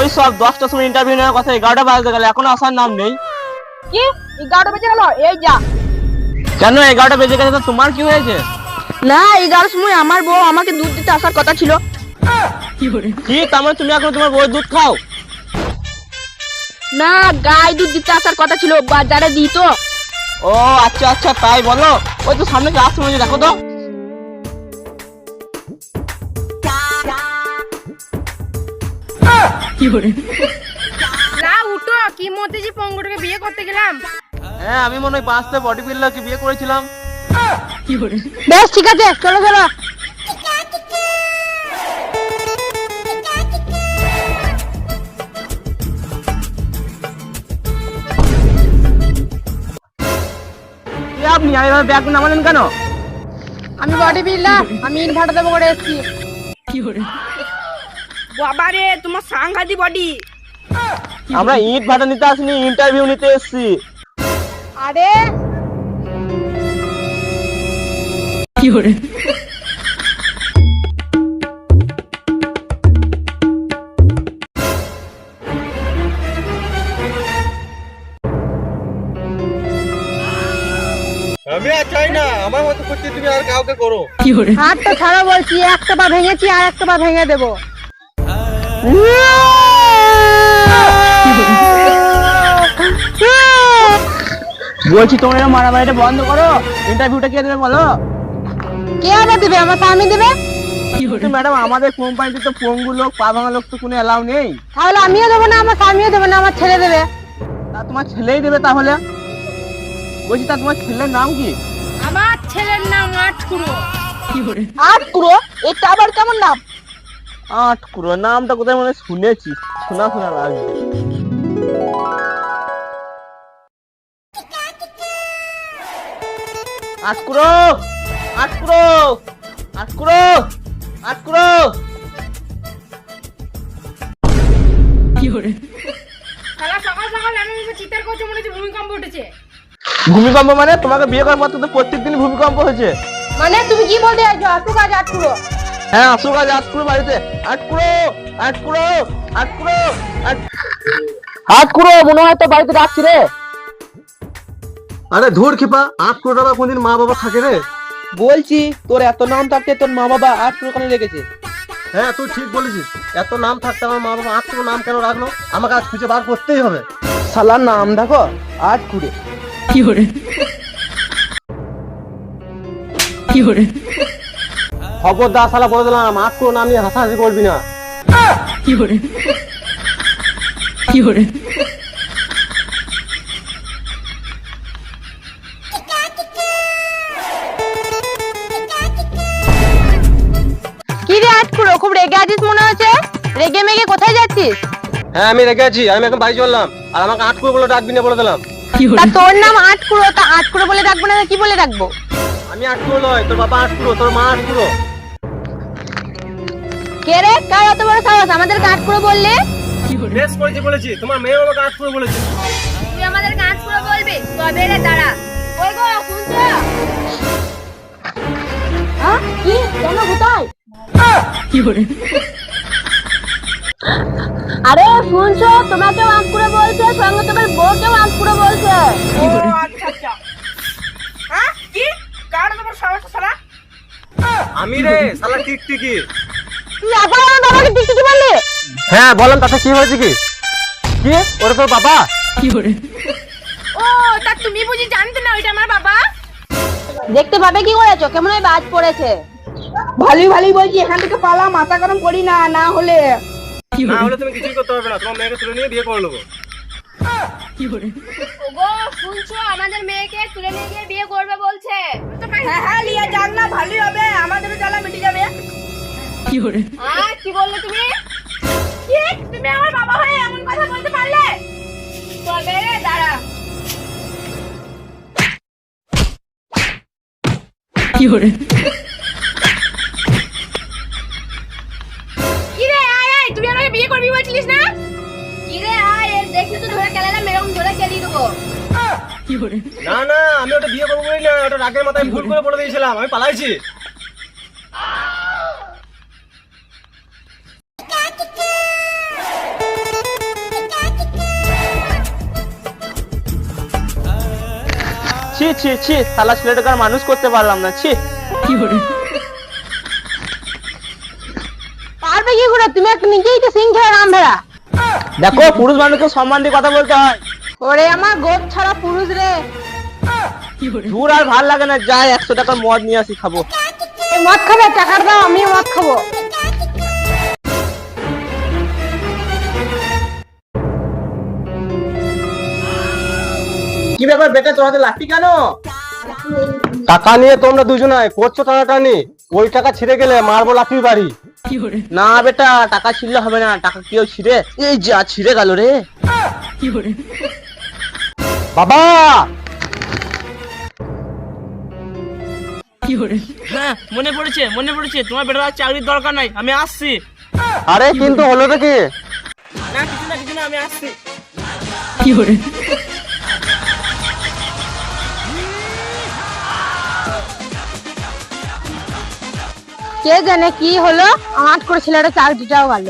ওই সব দশটার সময় ইন্টারভিউ নেওয়ার কথা এগারোটা বাজতে গেলে এখনও আসার নাম নেই। কি? এগারোটা বেজে গেল? এই যা। কেন এগারোটা বেজে গেছে? তো তোমার কি হয়েছে? না এগারোটার সময় আমার বউ আমাকে দুধ দিতে আসার কথা ছিল। কি? তার মানে তুমি এখন তোমার বউয়ের দুধ খাও? না গায়ে দুধ দিতে আসার কথা ছিল বাজারে দিত ও আচ্ছা আচ্ছা তাই বলো। ওই তো সামনে ক্লাস দেখো তো। না উঠো কি যে পঙ্গুটাকে বিয়ে করতে গেলাম? হ্যাঁ আমি মনে হয় পাঁচটা বডি বিল্ডারকে বিয়ে করেছিলাম। বেশ ঠিক আছে চলো চলো। আপনি আমি ব্যাগ নামালেন কেন? আমি বডি বিল্ডার আমি ইট ভাটা দেবো করে এসেছি। বাবা রে তোমার সাংঘাতি বডি আমরা ইট ভাটা নিতে আসিনি ইন্টারভিউ নিতে এসেছি। আরে। আমি আর চাই না আমার মতো করতে তুমি আর কাউকে করো। হাতটা ছাড়া বলছি একটা পা ভেঙেছি আর একটা পা ভেঙে দেবো। বলছি তোমরা এরকম মারামারিটা বন্ধ করো। ইন্টারভিউটা কে দেবে বলো? কে আবার দেবে? আমার স্বামী দেবে? ম্যাডাম আমাদের কোম্পানিতে তো পঙ্গু লোক পা ভাঙা লোক তো কোনো এলাও নেই। তাহলে আমিও দেবো না আমার স্বামীও দেবে না আমার ছেলে দেবে। তা তোমার ছেলেই দেবে তাহলে? বলছি তা তোমার ছেলের নাম কি? আমার ছেলের নাম আটকুড়ো আট পুরো এটা আবার কেমন নাম? আট কুড়ো নামটা কোথায় মানে শুনেছি শোনা শোনা লাগবে। আটকুড়ো আটকুড়ো আটকুড়ো আটকুড়ো সারা সকাল সকাল আমি চিৎকার করছে মনে হচ্ছে ভূমিকম্প উঠেছে। ভূমিকম্প মানে? তোমাকে বিয়ে করার পর তো প্রত্যেকদিন ভূমিকম্প হয়েছে। মানে তুমি কি বলতে চাইছো? আসুক আজ আট পুরো হ্যাঁ আসুক আজ আটকুড়ো বাড়িতে। আটকুড়ো আটকুড়ো আটকুড়ো আটকুড়ো মনে হয় তো বাড়িতে ডাকছি রে। আরে ধুর খিপা আট কোটি টাকা কোনদিন মা বাবা থাকে রে? বলছি তোর এত নাম থাকতে তোর মা বাবা আটকুড়ো কেন রেখেছে? হ্যাঁ তুই ঠিক বলেছিস। এত নাম থাকতে আমার মা বাবা আট কোটি নাম কেন রাখল? আমাকে আজ খুঁজে বার করতেই হবে। শালার নাম দেখো আটকুড়ে খবরদার শালা বলে দিলাম কোটি নাম নিয়ে হাসাহাসি করবি না। কি রে আট পুরো খুব রেগে আছিস মনে হচ্ছে? রেগে মেগে কোথায় যাচ্ছিস? হ্যাঁ আমি রেখে আছি আমি এখন বাড়ি চললাম আর আমাকে আট কোটি বলে ডাকবি না বলে দিলাম। তা তোর নাম আট পুরো তা আট পুরো বলে ডাকবো না কি বলে ডাকবো? আমি কোটি নয় তোর বাবা কোটি তোর মা কোটি কে রে? কার এত বড় সাহস? আমাদের পুরো বললে? করেছি বলেছি তোমার মেয়ে আট কোটি বলেছে। তুই আমাদের পুরো বলবি? তবে রে দাঁড়া? ওই গো শুনছো? হ্যাঁ? কি? কেন কোথায়? আরে শুনছো? তোমাকেও আঁকুড়ে বলছে সঙ্গে তোমার বউকেও আঁকুড়ে বলছে ও আচ্ছা আচ্ছা হ্যাঁ কি কার তোমার সমস্যা সারা আমি রে শালা টিকটিকি। তুই একবার আমার বাবাকে টিকটিকি বললি হ্যাঁ বলেন তাতে কি হয়েছে কি? কি? ওটা তোর বাবা। ও তা তুমি বুঝি জানতে না ওইটা আমার বাবা? দেখতে পাবে কি করেছ? কেমন ওই বাজ পড়েছে? ভালোই ভালোই বলছি এখান থেকে পালা মাথা গরম করি না না হলে। না হলে তুমি কিছুই করতে পারবে না তোমার মেয়েকে তুলে নিয়ে বিয়ে করে নেব। ওগো শুনছো? আমাদের মেয়েকে তুলে নিয়ে গিয়ে বিয়ে করবে বলছে। হ্যাঁ হ্যাঁ লিয়া যাক না ভালোই হবে। আমাদেরও জ্বালা মিটে যাবে। হ্যাঁ কি বললে তুমি? কি? তুমি আমার বাবা হয়ে এমন কথা বলতে পারলে? তবে দাঁড়া। কি রে আয় আয় তুমি আমাকে বিয়ে করবি বলছিলিস না? কি রে আয়। তো ধরে ধরে না না আমি ওটা বিয়ে করব না ওটা রাগের মাথায় ভুল করে বলে দিয়েছিলাম আমি পালাইছি। ছি ছি মানুষ করতে পারলাম না ছি। পারবে কি করে? তুমি নিজেই তো সিং খেয়ে রাম দেখো পুরুষ মানুষকে সম্মান দিয়ে কথা বলতে হয়। ওরে আমার গোপ ছাড়া পুরুষ রে। দূর আর ভালো লাগে না যাই একশো টাকার মদ নিয়ে আসি খাব। মদ খাবে টাকা দাও আমি মদ খাব। কি ব্যাপার বেটা তোর হাতে লাঠি কেন? টাকা নিয়ে তোমরা দুজনায় করছ টানাটানি ওই টাকা ছিঁড়ে গেলে মারবো লাঠির বাড়ি। না বেটা টাকা ছিঁড়লে হবে না টাকা কেউ ছিঁড়ে এই যা ছিঁড়ে গেল রে। বাবা! হ্যাঁ মনে পড়েছে মনে পড়েছে তোমার বেটার চাকরির দরকার নাই আমি আসছি। আরে কিন্তু হলো রে কি না কিছু না কিছু না আমি আসছি। কে জানে কি হলো? আমার করে ছেলেটা চাকরিটাও গেল